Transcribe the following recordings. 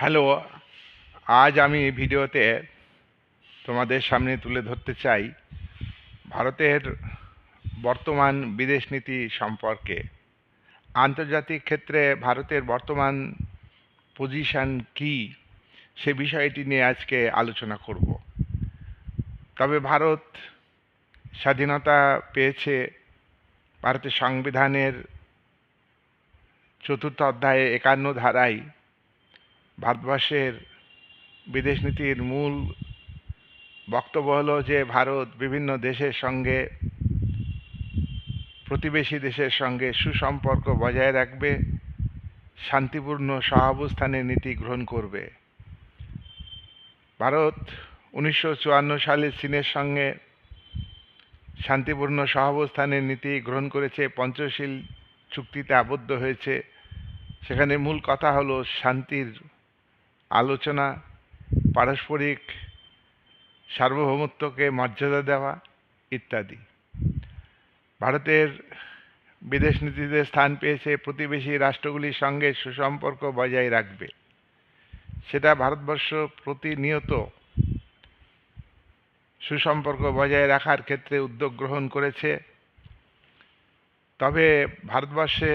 Hello, আজ আমি ভিডিওতে তোমাদের সামনে তুলে ধরতে চাই ভারতের বর্তমান বিদেশ নীতি সম্পর্কে। আন্তর্জাতিক ক্ষেত্রে ভারতের বর্তমান পজিশন কি সে বিষয়টি নিয়ে আজকে আলোচনা করব। তবে ভারত স্বাধীনতা পেয়েছে ভারতের সংবিধানের চতুর্থ অধ্যায়ে একান্ন ধারায় ভারতবর্ষের বিদেশ নীতির মূল বক্তব্য হলো যে ভারত বিভিন্ন দেশের সঙ্গে, প্রতিবেশী দেশের সঙ্গে সুসম্পর্ক বজায় রাখবে, শান্তিপূর্ণ সহাবস্থানের নীতি গ্রহণ করবে। ভারত উনিশশো চুয়ান্ন সালে চীনের সঙ্গে শান্তিপূর্ণ সহাবস্থানের নীতি গ্রহণ করেছে, পঞ্চশীল চুক্তিতে আবদ্ধ হয়েছে। সেখানে মূল কথা হলো শান্তির আলোচনা, পারস্পরিক সার্বভৌমত্বকে মর্যাদা দেওয়া ইত্যাদি। ভারতের বিদেশ নীতিতে স্থান পেয়েছে প্রতিবেশী রাষ্ট্রগুলির সঙ্গে সুসম্পর্ক বজায় রাখবে। সেটা ভারতবর্ষ প্রতিনিয়ত সুসম্পর্ক বজায় রাখার ক্ষেত্রে উদ্যোগ গ্রহণ করেছে। তবে ভারতবর্ষে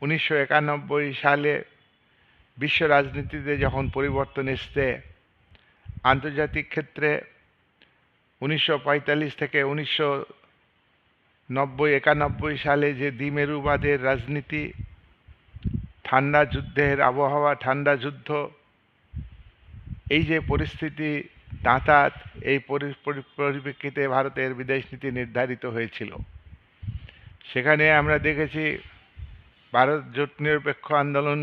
উনিশশো একানব্বই সালে বিশ্ব রাজনীতিতে যখন পরিবর্তন এসছে, আন্তর্জাতিক ক্ষেত্রে উনিশশো পঁয়তাল্লিশ থেকে উনিশশো নব্বই, একানব্বই সালে যে দ্বিমেরুবাদের রাজনীতি, ঠান্ডা যুদ্ধের আবহাওয়া, ঠান্ডা যুদ্ধ, এই যে পরিস্থিতি দাঁতাত, এই পরিপ্রেক্ষিতে ভারতের বিদেশ নীতি নির্ধারিত হয়েছিল। সেখানে আমরা দেখেছি, ভারত জোট নিরপেক্ষ আন্দোলন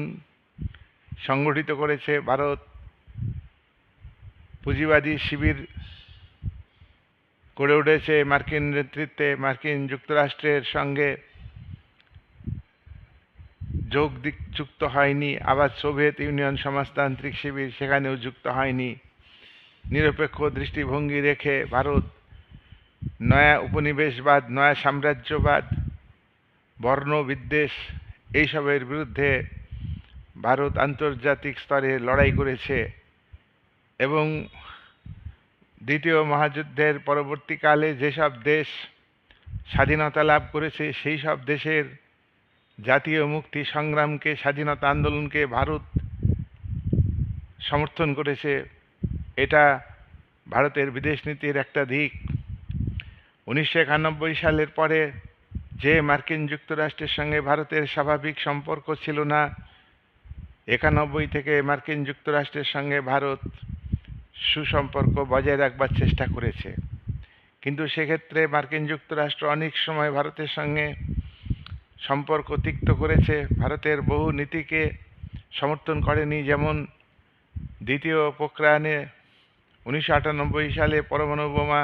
সংগঠিত করেছে ভারত। পুঁজিবাদী শিবির গড়ে উঠেছে মার্কিন নেতৃত্বে, মার্কিন যুক্তরাষ্ট্রের সঙ্গে। যোগ যুক্ত হয়নি, আবার সোভিয়েত ইউনিয়ন সমাজতান্ত্রিক শিবির সেখানেও যুক্ত হয়নি। নিরপেক্ষ দৃষ্টিভঙ্গি রেখে ভারত নয়া উপনিবেশবাদ, নয়া সাম্রাজ্যবাদ বর্ণ বিদ্বেষ এইসবের বিরুদ্ধে ভারত আন্তর্জাতিক স্তরে লড়াই করেছে এবং দ্বিতীয় মহাযুদ্ধের পরবর্তীকালে যেসব দেশ স্বাধীনতা লাভ করেছে, সেই সব দেশের জাতীয় মুক্তি সংগ্রামকে, স্বাধীনতা আন্দোলনকে ভারত সমর্থন করেছে। এটা ভারতের বিদেশ নীতির একটা দিক। উনিশশো একানব্বই সালের পরে যে মার্কিন যুক্তরাষ্ট্রের সঙ্গে ভারতের স্বাভাবিক সম্পর্ক ছিল না একানব্বই থেকে মার্কিন যুক্তরাষ্ট্রের সঙ্গে ভারত সুসম্পর্ক বজায় রাখবার চেষ্টা করেছে। কিন্তু সেক্ষেত্রে মার্কিন যুক্তরাষ্ট্র অনেক সময় ভারতের সঙ্গে সম্পর্ক তিক্ত করেছে। ভারতের বহু নীতিকে সমর্থন করেনি, যেমন দ্বিতীয় পোখরানে উনিশশো আটানব্বই সালে পরমাণু বোমা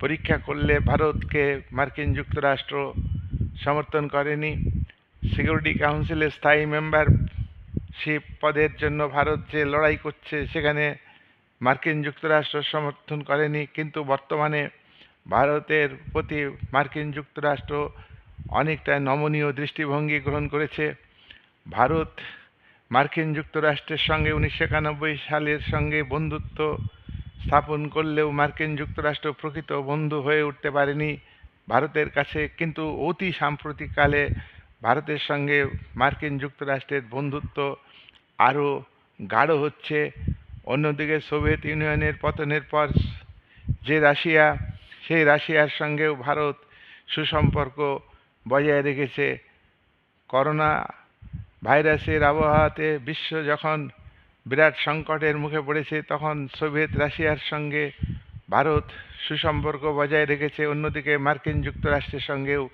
পরীক্ষা করলে ভারতকে মার্কিন যুক্তরাষ্ট্র সমর্থন করেনি। সিকিউরিটি কাউন্সিলের স্থায়ী মেম্বারশিপ পদের জন্য ভারত যে লড়াই করছে, সেখানে মার্কিন যুক্তরাষ্ট্র সমর্থন করেনি। কিন্তু বর্তমানে ভারতের প্রতি মার্কিন যুক্তরাষ্ট্র অনেকটা নমনীয় দৃষ্টিভঙ্গি গ্রহণ করেছে। ভারত মার্কিন যুক্তরাষ্ট্রের সঙ্গে উনিশশো একানব্বই সালের সঙ্গে বন্ধুত্ব স্থাপন করলেও মার্কিন যুক্তরাষ্ট্র প্রকৃত বন্ধু হয়ে উঠতে পারেনি ভারতের কাছে। কিন্তু অতি সাম্প্রতিককালে ভারতের সঙ্গে মার্কিন যুক্তরাষ্ট্রের বন্ধুত্ব আরও গাঢ় হচ্ছে। অন্যদিকে সোভিয়েত ইউনিয়নের পতনের পর যে রাশিয়া, সেই রাশিয়ার সঙ্গেও ভারত সুসম্পর্ক বজায় রেখেছে। করোনা ভাইরাসের আবহাওয়াতে বিশ্ব যখন বিরাট সংকটের মুখে পড়েছে, তখন সোভিয়েত রাশিয়ার সঙ্গে ভারত সুসম্পর্ক বজায় রেখেছে। অন্যদিকে মার্কিন যুক্তরাষ্ট্রের সঙ্গেও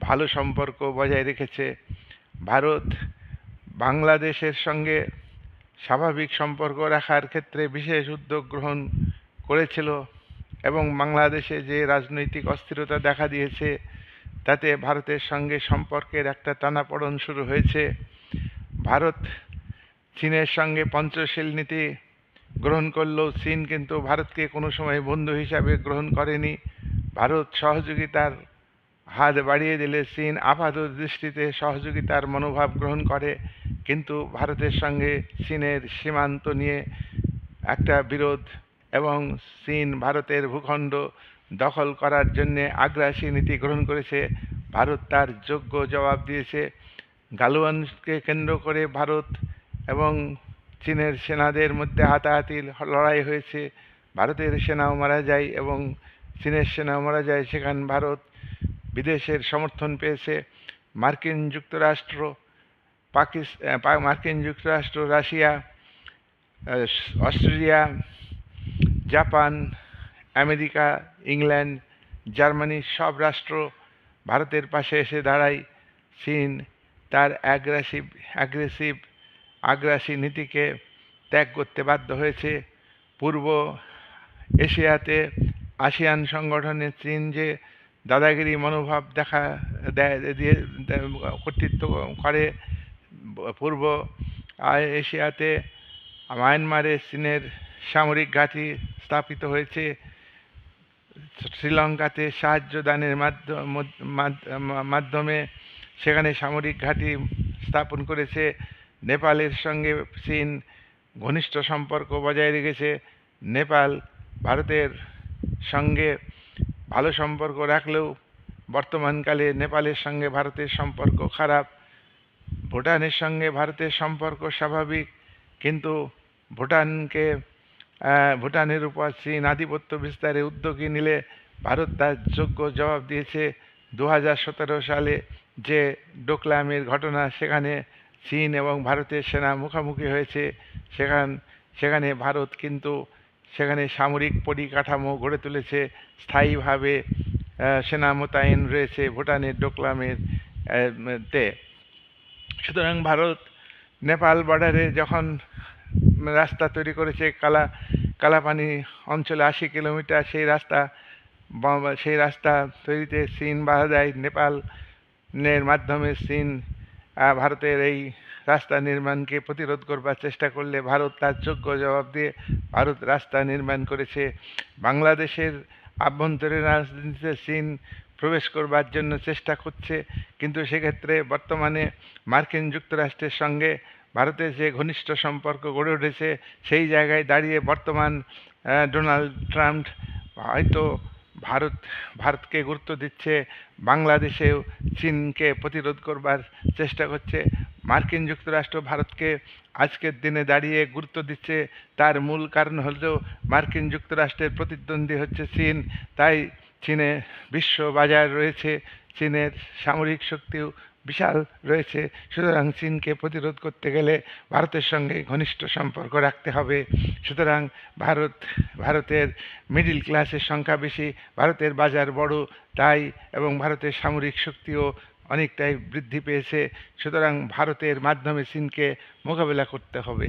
ভালো সম্পর্ক বজায় রেখেছে। ভারত বাংলাদেশের সঙ্গে স্বাভাবিক সম্পর্ক রাখার ক্ষেত্রে বিশেষ উদ্যোগ গ্রহণ করেছিল এবং বাংলাদেশে যে রাজনৈতিক অস্থিরতা দেখা দিয়েছে, তাতে ভারতের সঙ্গে সম্পর্কের একটা টানাপড়ন শুরু হয়েছে। ভারত চীনের সঙ্গে পঞ্চশীল নীতি গ্রহণ করলেও চীন কিন্তু ভারতকে কোনো সময় বন্ধু হিসাবে গ্রহণ করেনি। ভারত সহযোগিতার হাত বাড়িয়ে দিলে চীন আপাত দৃষ্টিতে সহযোগিতার মনোভাব গ্রহণ করে, কিন্তু ভারতের সঙ্গে চীনের সীমান্ত নিয়ে একটা বিরোধ এবং চীন ভারতের ভূখণ্ড দখল করার জন্যে আগ্রাসী নীতি গ্রহণ করেছে, ভারত তার যোগ্য জবাব দিয়েছে। গালওয়ানকে কেন্দ্র করে ভারত এবং চীনের সেনাদের মধ্যে হাতাহাতি লড়াই হয়েছে। ভারতের সেনাও মারা যায় এবং চীনের সেনাও মারা যায়, সেখানে ভারত বিদেশের সমর্থন পেয়েছে। মার্কিন যুক্তরাষ্ট্র পাকিস আহ, পা- মার্কিন যুক্তরাষ্ট্র Russia Australia Japan America England Germany সব রাষ্ট্র ভারতের পাশে এসে দাঁড়ায়। চীন তার অ্যাগ্রেসিভ অ্যাগ্রেসিভ আগ্রাসী নীতিকে ত্যাগ করতে বাধ্য হয়েছে। পূর্ব এশিয়াতে আসিয়ান সংগঠনে চীন যে দাদাগিরি মনোভাব দেখা দেয়, দিয়ে কর্তৃত্ব করে পূর্ব এশিয়াতে মায়ানমারে চীনের সামরিক ঘাঁটি স্থাপিত হয়েছে। শ্রীলঙ্কাতে সাহায্য দানের মাধ্য- মধ্য- মাধ্য- মাধ্যমে সেখানে সামরিক ঘাঁটি স্থাপন করেছে। নেপালের সঙ্গে চীন ঘনিষ্ঠ সম্পর্ক বজায় রেখেছে। নেপাল ভারতের সঙ্গে ভালো সম্পর্ক রাখলেও বর্তমানকালে নেপালের সঙ্গে ভারতের সম্পর্ক খারাপ, ভুটানের সঙ্গে ভারতের সম্পর্ক স্বাভাবিক, কিন্তু ভুটানকে ভুটানের উপর চীন আধিপত্য বিস্তারে উদ্যোগী নিলে ভারত তার যোগ্য জবাব দিয়েছে দু হাজার সতেরো সালে যে ডোকলামের ঘটনা সেখানে চীন এবং ভারতের সেনা মুখোমুখি হয়েছে। সেখান, সেখানে ভারত কিন্তু সেখানে সামরিক পরিকাঠামো গড়ে তুলেছে, স্থায়ীভাবে সেনা মোতায়েন রয়েছে ভুটানের ডোকলামের তে। সুতরাং ভারত নেপাল বর্ডারে যখন রাস্তা তৈরি করেছে কালা, কালাপানি অঞ্চলে আশি কিলোমিটার, সেই রাস্তা সেই রাস্তা তৈরিতে চীন বাধা দেয়। নেপালের মাধ্যমে চীন ভারতের এই রাস্তা নির্মাণকে প্রতিরোধ করবার চেষ্টা করলে ভারত তার যোগ্য জবাব দিয়ে ভারত রাস্তা নির্মাণ করেছে। বাংলাদেশের আভ্যন্তরীণ রাজনীতিতে চীন প্রবেশ করবার জন্য চেষ্টা করছে, কিন্তু সেক্ষেত্রে বর্তমানে মার্কিন যুক্তরাষ্ট্রের সঙ্গে ভারতের যে ঘনিষ্ঠ সম্পর্ক গড়ে উঠেছে, সেই জায়গায় দাঁড়িয়ে বর্তমান ডোনাল্ড ট্রাম্প হয়তো ভারত, ভারতকে গুরুত্ব দিচ্ছে, বাংলাদেশেও চীনকে প্রতিরোধ করবার চেষ্টা করছে। মার্কিন যুক্তরাষ্ট্র ভারতকে আজকের দিনে দাঁড়িয়ে গুরুত্ব দিচ্ছে। তার মূল কারণ হলো মার্কিন যুক্তরাষ্ট্রের প্রতিদ্বন্দ্বী হচ্ছে চীন। তাই চীনে বিশ্ব বাজার রয়েছে। চীনের সামরিক শক্তিও বিশাল রয়েছে। সুতরাং চীনকে প্রতিরোধ করতে গেলে ভারতের সঙ্গে ঘনিষ্ঠ সম্পর্ক রাখতে হবে। সুতরাং ভারত, ভারতের মিডিল ক্লাসের সংখ্যা বেশি, ভারতের বাজার বড়, তাই এবং ভারতের সামরিক শক্তিও অনেকটাই বৃদ্ধি পেয়েছে। সুতরাং ভারতের মাধ্যমে চীনকে মোকাবেলা করতে হবে।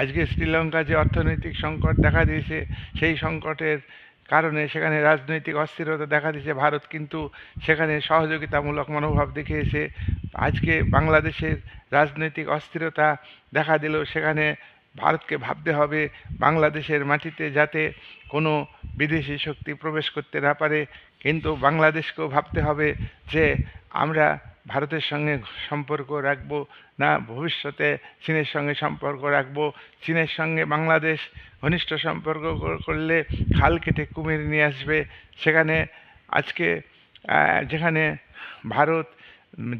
আজকে শ্রীলঙ্কা যে অর্থনৈতিক সংকট দেখা দিয়েছে, সেই সংকটের কারণে সেখানে রাজনৈতিক অস্থিরতা দেখা দিয়েছে। ভারত কিন্তু সেখানে সহযোগিতামূলক মনোভাব দেখিয়েছে। আজকে বাংলাদেশের রাজনৈতিক অস্থিরতা দেখা দিলেও সেখানে ভারতকে ভাবতে হবে বাংলাদেশের মাটিতে যাতে কোনো বিদেশি শক্তি প্রবেশ করতে না পারে। কিন্তু বাংলাদেশকেও ভাবতে হবে যে আমরা ভারতের সঙ্গে সম্পর্ক রাখব না ভবিষ্যতে চীনের সঙ্গে সম্পর্ক রাখব। চীনের সঙ্গে বাংলাদেশ ঘনিষ্ঠ সম্পর্ক করলে খাল কেটে কুমির নিয়ে আসবে। সেখানে আজকে যেখানে ভারত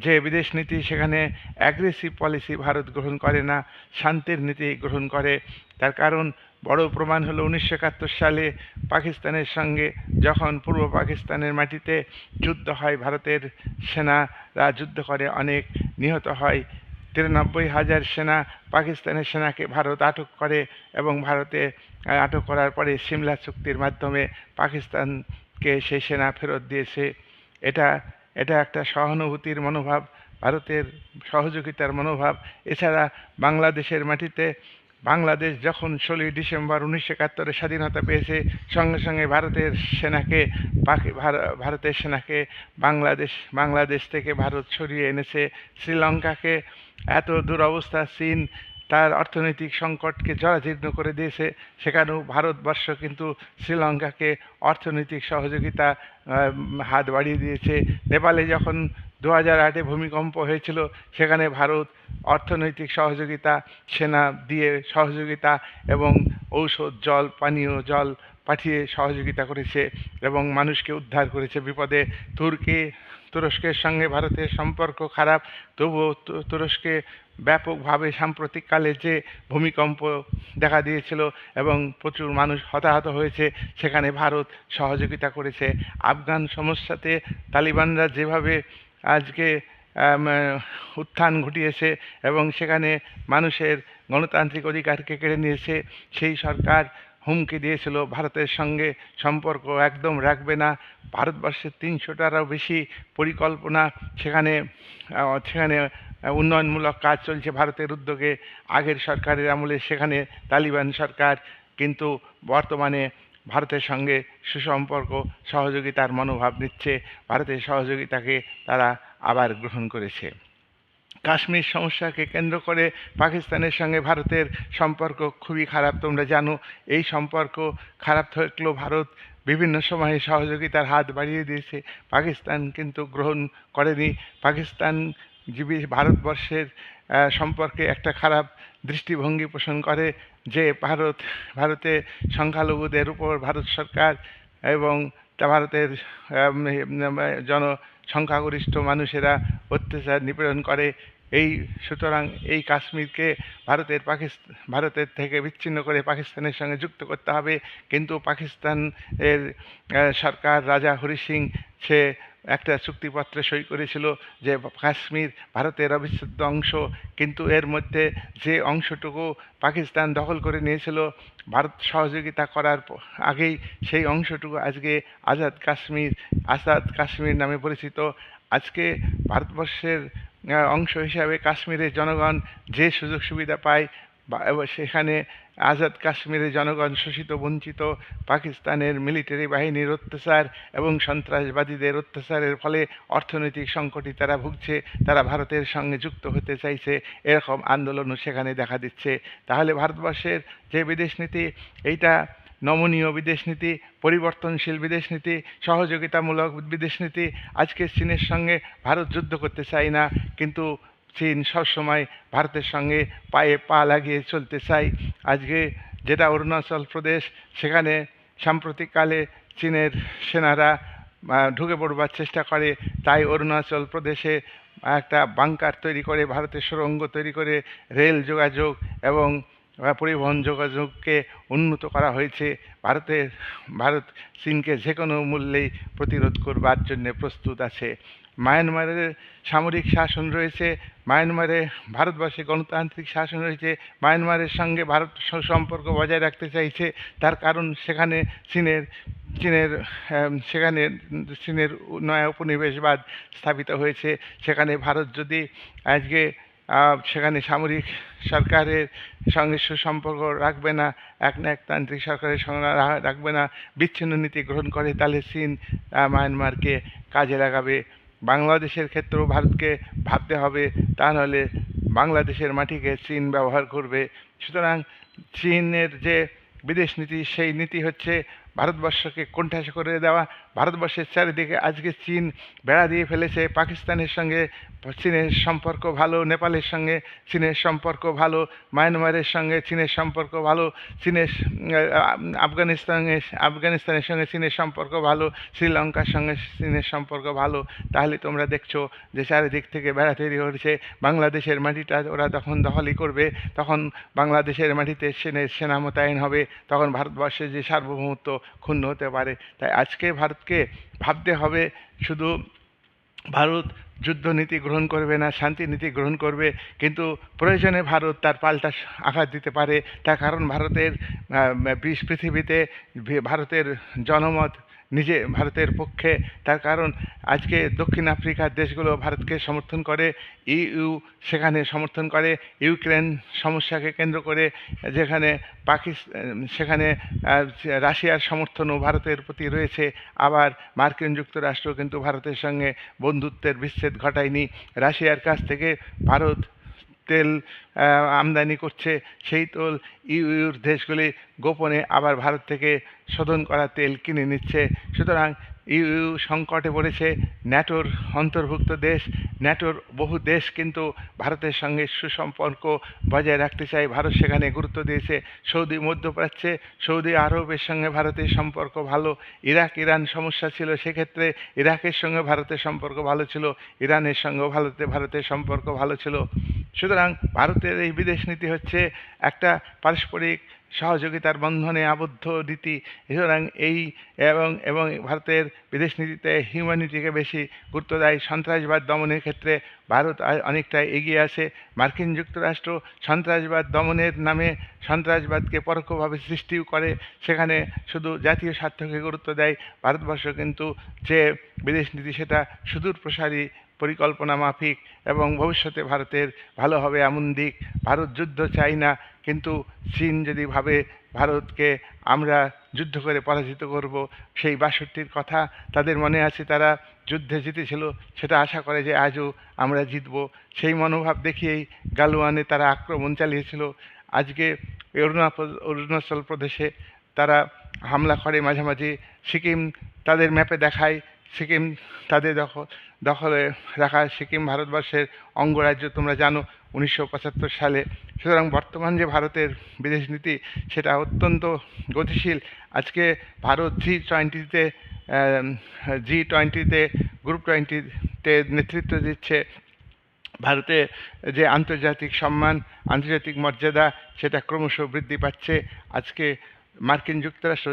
যে বিদেশ নীতি, সেখানে অ্যাগ্রেসিভ পলিসি ভারত গ্রহণ করে না, শান্তির নীতি গ্রহণ করে। তার কারণ বড় প্রমাণ হলো উনিশশো একাত্তর সালে পাকিস্তানের সঙ্গে যখন পূর্ব পাকিস্তানের মাটিতে যুদ্ধ হয়, ভারতের সেনারা যুদ্ধ করে, অনেক নিহত হয়। তিরানব্বই হাজার সেনা পাকিস্তানের সেনাকে ভারত আটক করে এবং ভারতে আটক করার পরে সিমলা চুক্তির মাধ্যমে পাকিস্তানকে সেই সেনা ফেরত দিয়েছে। এটা এটা একটা সহানুভূতির মনোভাব, ভারতের সহযোগিতার মনোভাব। এছাড়া বাংলাদেশের মাটিতে বাংলাদেশ যখন ষোলোই ডিসেম্বর উনিশশো একাত্তরে স্বাধীনতা পেয়েছে, সঙ্গে সঙ্গে ভারতের সেনাকে পাকি ভার- ভারতের সেনাকে, বাংলাদেশ বাংলাদেশ থেকে ভারত সরিয়ে এনেছে। শ্রীলঙ্কাকে এত দুরবস্থা চীন তার অর্থনৈতিক সংকটকে জরাজীর্ণ করে দিয়েছে। সেখানেও ভারতবর্ষ কিন্তু শ্রীলঙ্কাকে অর্থনৈতিক সহযোগিতা হাত বাড়িয়ে দিয়েছে। নেপালে যখন দু হাজার আটে ভূমিকম্প হয়েছিল, সেখানে ভারত অর্থনৈতিক সহযোগিতা, সেনা দিয়ে সহযোগিতা এবং ঔষধ, জল, পানীয় জল পাঠিয়ে সহযোগিতা করেছে এবং মানুষকে উদ্ধার করেছে বিপদে। তুর্কি, তুরস্কের সঙ্গে ভারতের সম্পর্ক খারাপ, তবুও তুরস্কে ব্যাপকভাবে সাম্প্রতিককালে যে ভূমিকম্প দেখা দিয়েছিল এবং প্রচুর মানুষ হতাহত হয়েছে, সেখানে ভারত সহযোগিতা করেছে। আফগান সমস্যাতে তালিবানরা যেভাবে আজকে উত্থান ঘটিয়েছে এবং সেখানে মানুষের গণতান্ত্রিক অধিকারকে কেড়ে নিয়েছে। সেই সরকার হুমকি দিয়েছিল, ভারতের সঙ্গে সম্পর্ক একদম রাখবে না, ভারতবর্ষের তিনশোটারও বেশি পরিকল্পনা সেখানে সেখানে উন্নয়নমূলক কাজ চলছে ভারতের উদ্যোগে। আগের সরকারের আমলে সেখানে তালিবান সরকার, কিন্তু বর্তমানে ভারতের সঙ্গে সুসম্পর্ক, সহযোগিতার মনোভাব নিচ্ছে। ভারতের সহযোগিতাকে তারা আবার গ্রহণ করেছে। কাশ্মীর সমস্যাকে কেন্দ্র করে পাকিস্তানের সঙ্গে ভারতের সম্পর্ক খুবই খারাপ। তোমরা জানো, এই সম্পর্ক খারাপ থাকলেও ভারত বিভিন্ন সময়ে সহযোগিতার হাত বাড়িয়ে দিয়েছে। পাকিস্তান কিন্তু গ্রহণ করেনি। পাকিস্তান জীবী ভারতবর্ষের সম্পর্কে একটা খারাপ দৃষ্টিভঙ্গি পোষণ করে যে ভারত, ভারতে সংখ্যালঘুদের উপর ভারত সরকার এবং তা ভারতের জন সংখ্যাগরিষ্ঠ মানুষেরা অত্যাচার নিপীড়ন করে, এই সুতরাং এই কাশ্মীরকে ভারতের পাকিস্তান ভারতের থেকে বিচ্ছিন্ন করে পাকিস্তানের সঙ্গে যুক্ত করতে হবে। কিন্তু পাকিস্তানের সরকার রাজা হরি সিং, সে একটা চুক্তিপত্রে সই করেছিল যে কাশ্মীর ভারতের অবিচ্ছেদ্য অংশ, কিন্তু এর মধ্যে যে অংশটুকু পাকিস্তান দখল করে নিয়েছিল, ভারত সহযোগিতা করার আগেই সেই অংশটুকু আজকে আজাদ কাশ্মীর আজাদ কাশ্মীর নামে পরিচিত। আজকে ভারতবর্ষের অংশ হিসাবে কাশ্মীরের জনগণ যে সুযোগ সুবিধা পায় সেখানে আজাদ কাশ্মীরের জনগণ শোষিত, বঞ্চিত, পাকিস্তানের মিলিটারি বাহিনীর অত্যাচার এবং সন্ত্রাসবাদীদের অত্যাচারের ফলে অর্থনৈতিক সংকটে তারা ভুগছে, তারা ভারতের সঙ্গে যুক্ত হতে চাইছে, এরকম আন্দোলনও সেখানে দেখা দিচ্ছে। তাহলে ভারতবর্ষের যে বিদেশ নীতি, এইটা নমনীয় বিদেশ নীতি, পরিবর্তনশীল বিদেশ নীতি, সহযোগিতামূলক বিদেশ নীতি, আজকে চীনের সঙ্গে ভারত যুদ্ধ করতে চায় না, কিন্তু চীন সবসময় ভারতের সঙ্গে পায়ে পা লাগিয়ে চলতে চায়। আজকে যেটা অরুণাচল প্রদেশ, সেখানে সাম্প্রতিককালে চীনের সেনারা ঢুকে পড়বার চেষ্টা করে। তাই অরুণাচল প্রদেশে একটা বাংকার তৈরি করে, ভারতের সুরঙ্গ তৈরি করে, রেল যোগাযোগ এবং পরিবহন যোগাযোগকে উন্নত করা হয়েছে। ভারতের, ভারত চীনকে যে কোনো মূল্যেই প্রতিরোধ করবার জন্য প্রস্তুত আছে। মায়ানমারের সামরিক শাসন রয়েছে, মায়ানমারে ভারতবর্ষে গণতান্ত্রিক শাসন রয়েছে, মায়ানমারের সঙ্গে ভারত সম্পর্ক বজায় রাখতে চাইছে। তার কারণ সেখানে চীনের চীনের সেখানে চীনের নয়া উপনিবেশবাদ স্থাপিত হয়েছে। সেখানে ভারত যদি আজকে সেখানে সামরিক সরকারের সঙ্গে সুসম্পর্ক রাখবে না, এক না একতান্ত্রিক সরকারের সঙ্গে রাখবে না, বিচ্ছিন্ন নীতি গ্রহণ করে, তাহলে চীন মায়ানমারকে কাজে লাগাবে। বাংলাদেশের ক্ষেত্রেও ভারতকে ভাবতে হবে তা নাহলে বাংলাদেশের মাটিকে চীন ব্যবহার করবে। সুতরাং চীনের যে বিদেশ নীতি, সেই নীতি হচ্ছে ভারতবর্ষকে কোণঠাসা করে দেওয়া। ভারতবর্ষের চারিদিকে আজকে চীন বেড়া দিয়ে ফেলেছে, পাকিস্তানের সঙ্গে চীনের সম্পর্ক ভালো, নেপালের সঙ্গে চীনের সম্পর্ক ভালো, মায়ানমারের সঙ্গে চীনের সম্পর্ক ভালো, চীনের আফগানিস্তানের আফগানিস্তানের সঙ্গে চীনের সম্পর্ক ভালো, শ্রীলঙ্কার সঙ্গে চীনের সম্পর্ক ভালো। তাহলে তোমরা দেখছ যে চারিদিক থেকে বেড়া তৈরি হয়েছে, বাংলাদেশের মাটিটা ওরা তখন দখলই করবে, তখন বাংলাদেশের মাটিতে সেনা মোতায়েন হবে, তখন ভারতবর্ষের যে সার্বভৌমত্ব ক্ষুণ্ণ হতে পারে। তাই আজকে ভারতকে ভাবতে হবে, শুধু ভারত যুদ্ধনীতি গ্রহণ করবে না শান্তি নীতি গ্রহণ করবে, কিন্তু প্রয়োজনে ভারত তার পাল্টা আঘাত দিতে পারে। তার কারণ ভারতের পৃথিবীতে ভারতের জনমত নিজে ভারতের পক্ষে। তার কারণ, আজকে দক্ষিণ আফ্রিকার দেশগুলো ভারতকে সমর্থন করে, ইউ সেখানে সমর্থন করে, ইউক্রেন সমস্যাকে কেন্দ্র করে, যেখানে পাকিস্তান সেখানে রাশিয়ার সমর্থনও ভারতের প্রতি রয়েছে। আবার মার্কিন যুক্তরাষ্ট্র কিন্তু ভারতের সঙ্গে বন্ধুত্বের বিচ্ছেদ ঘটায়নি। রাশিয়ার কাছ থেকে ভারত তেল আমদানি করছে, সেই তেল ইউর দেশগুলি গোপনে আবার ভারত থেকে শোধন করা তেল কিনে নিচ্ছে। সুতরাং ইউ সংকটে পড়েছে ন্যাটোর অন্তর্ভুক্ত দেশ। ন্যাটোর বহু দেশ কিন্তু ভারতের সঙ্গে সুসম্পর্ক বজায় রাখতে চায়। ভারত সেখানে গুরুত্ব দিয়েছে। সৌদি মধ্যপ্রাচ্যে, সৌদি আরবের সঙ্গে ভারতের সম্পর্ক ভালো। ইরাক, ইরান সমস্যা ছিল সেক্ষেত্রে ইরাকের সঙ্গে ভারতের সম্পর্ক ভালো ছিল। ইরানের সঙ্গেও ভারতে, ভারতের সম্পর্ক ভালো ছিল। সুতরাং ভারতের এই বিদেশ নীতি হচ্ছে একটা পারস্পরিক সহযোগিতার বন্ধনে আবদ্ধ নীতি সুতরাং এই এবং এবং ভারতের বিদেশ নীতিতে হিউম্যানিটিকে বেশি গুরুত্ব দেয়। সন্ত্রাসবাদ দমনের ক্ষেত্রে ভারত আ- অনেকটা এগিয়ে আছে। মার্কিন যুক্তরাষ্ট্র সন্ত্রাসবাদ দমনের নামে সন্ত্রাসবাদকে পরোক্ষভাবে সৃষ্টিও করে। সেখানে শুধু জাতীয় স্বার্থকে গুরুত্ব দেয়। ভারতবর্ষ কিন্তু যে বিদেশ নীতি, সেটা সুদূর প্রসারী পরিকল্পনা মাফিক এবং ভবিষ্যতে ভারতের ভালো হবে এমন দিক। ভারত যুদ্ধ চাই না, কিন্তু চীন যদি ভাবে ভারতকে আমরা যুদ্ধ করে পরাজিত করব, সেই বাষট্টির কথা তাদের মনে আছে তারা যুদ্ধে জিতেছিল, সেটা আশা করে যে আজও আমরা জিতব। সেই মনোভাব দেখিয়েই গালওয়ানে তারা আক্রমণ চালিয়েছিল। আজকে অরুণাচল অরুণাচল প্রদেশে তারা হামলা করে মাঝামাঝি। সিকিম তাদের ম্যাপে দেখায় সিকিম, তাদের দখল, দখলে রাখা সিকিম ভারতবর্ষের অঙ্গরাজ্য তোমরা জানো উনিশশো পঁচাত্তর সালে। সুতরাং বর্তমান যে ভারতের বিদেশ নীতি, সেটা অত্যন্ত গতিশীল। আজকে ভারত জি টোয়েন্টিতে জি টোয়েন্টিতে গ্রুপ টোয়েন্টিতে নেতৃত্ব দিচ্ছে। ভারতে যে আন্তর্জাতিক সম্মান, আন্তর্জাতিক মর্যাদা, সেটা ক্রমশ বৃদ্ধি পাচ্ছে। আজকে মার্কিন যুক্তরাষ্ট্র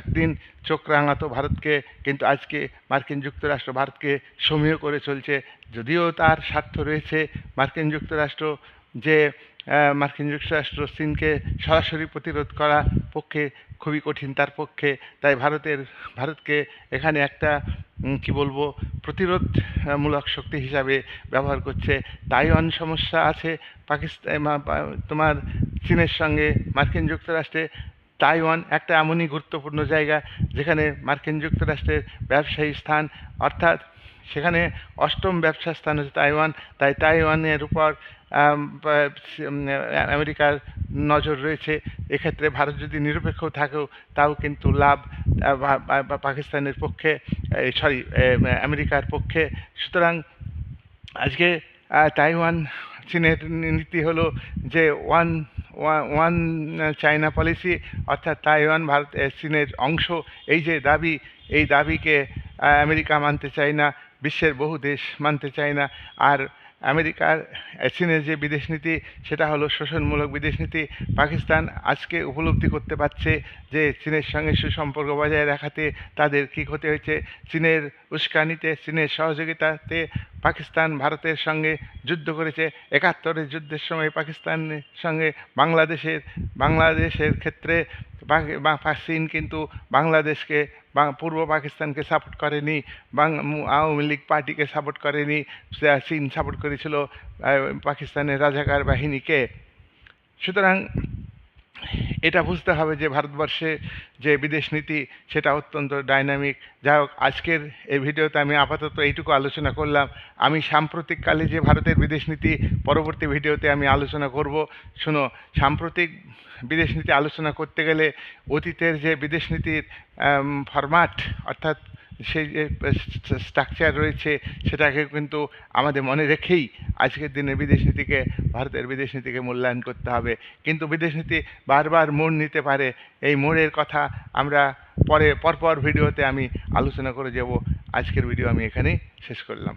একদিন চোখ রাঙাতো ভারতকে, কিন্তু আজকে মার্কিন যুক্তরাষ্ট্র ভারতকে সমীহ করে চলছে। যদিও তার স্বার্থ রয়েছে, মার্কিন যুক্তরাষ্ট্র যে মার্কিন যুক্তরাষ্ট্র চীনকে সরাসরি প্রতিরোধ করা পক্ষে খুবই কঠিন, তার পক্ষে। তাই ভারতের, ভারতকে এখানে একটা কি বলব, প্রতিরোধমূলক শক্তি হিসাবে ব্যবহার করছে। তাইওয়ান সমস্যা আছে, পাকিস্তান তোমার চীনের সঙ্গে, মার্কিন যুক্তরাষ্ট্রে তাইওয়ান একটা এমনই গুরুত্বপূর্ণ জায়গা যেখানে মার্কিন যুক্তরাষ্ট্রের ব্যবসায়ী স্থান, অর্থাৎ সেখানে অষ্টম ব্যবসা স্থান হচ্ছে তাইওয়ান। তাই তাইওয়ানের উপর আমেরিকার নজর রয়েছে। এক্ষেত্রে ভারত যদি নিরপেক্ষ থাকেও, তাও কিন্তু লাভ পাকিস্তানের পক্ষে সরি আমেরিকার পক্ষে। সুতরাং আজকে তাইওয়ান, চীনের নীতি হলো যে ওয়ান ওয়ান চায়না পলিসি অর্থাৎ তাইওয়ান, ভারত চীনের অংশ। এই যে দাবি, এই দাবিকে আমেরিকা মানতে চায় না, বিশ্বের বহু দেশ মানতে চায় না। আর আমেরিকার চীনের যে বিদেশ নীতি, সেটা হলো শোষণমূলক বিদেশ নীতি। পাকিস্তান আজকে উপলব্ধি করতে পারছে যে চীনের সঙ্গে সুসম্পর্ক বজায় রাখাতে তাদের কী ক্ষতি হয়েছে। চীনের উস্কানিতে, চীনের সহযোগিতাতে পাকিস্তান ভারতের সঙ্গে যুদ্ধ করেছে। একাত্তরের যুদ্ধের সময় পাকিস্তানের সঙ্গে বাংলাদেশের বাংলাদেশের ক্ষেত্রে চীন কিন্তু বাংলাদেশকে পূর্ব পাকিস্তানকে সাপোর্ট করেনি, বাং আওয়ামী লীগ পার্টিকে সাপোর্ট করেনি চীন সাপোর্ট করেছিল পাকিস্তানের রাজাকার বাহিনীকে। সুতরাং এটা বুঝতে হবে যে ভারতবর্ষে যে বিদেশ নীতি, সেটা অত্যন্ত ডাইনামিক যাই হোক, আজকের এই ভিডিওতে আমি আপাতত এইটুকু আলোচনা করলাম। আমি সাম্প্রতিককালে যে ভারতের বিদেশ নীতি, পরবর্তী ভিডিওতে আমি আলোচনা করব। শোনো, সাম্প্রতিক বিদেশ নীতি আলোচনা করতে গেলে অতীতের যে বিদেশ নীতির ফরম্যাট অর্থাৎ সেই যে স্ট্রাকচার রয়েছে, সেটাকে কিন্তু আমাদের মনে রেখেই আজকের দিনে বিদেশ নীতিকে, ভারতের বিদেশ নীতিকে মূল্যায়ন করতে হবে। কিন্তু বিদেশ নীতি বারবার মোড় নিতে পারে, এই মোড়ের কথা আমরা পরে, পরপর ভিডিওতে আমি আলোচনা করে যাব। আজকের ভিডিও আমি এখানেই শেষ করলাম।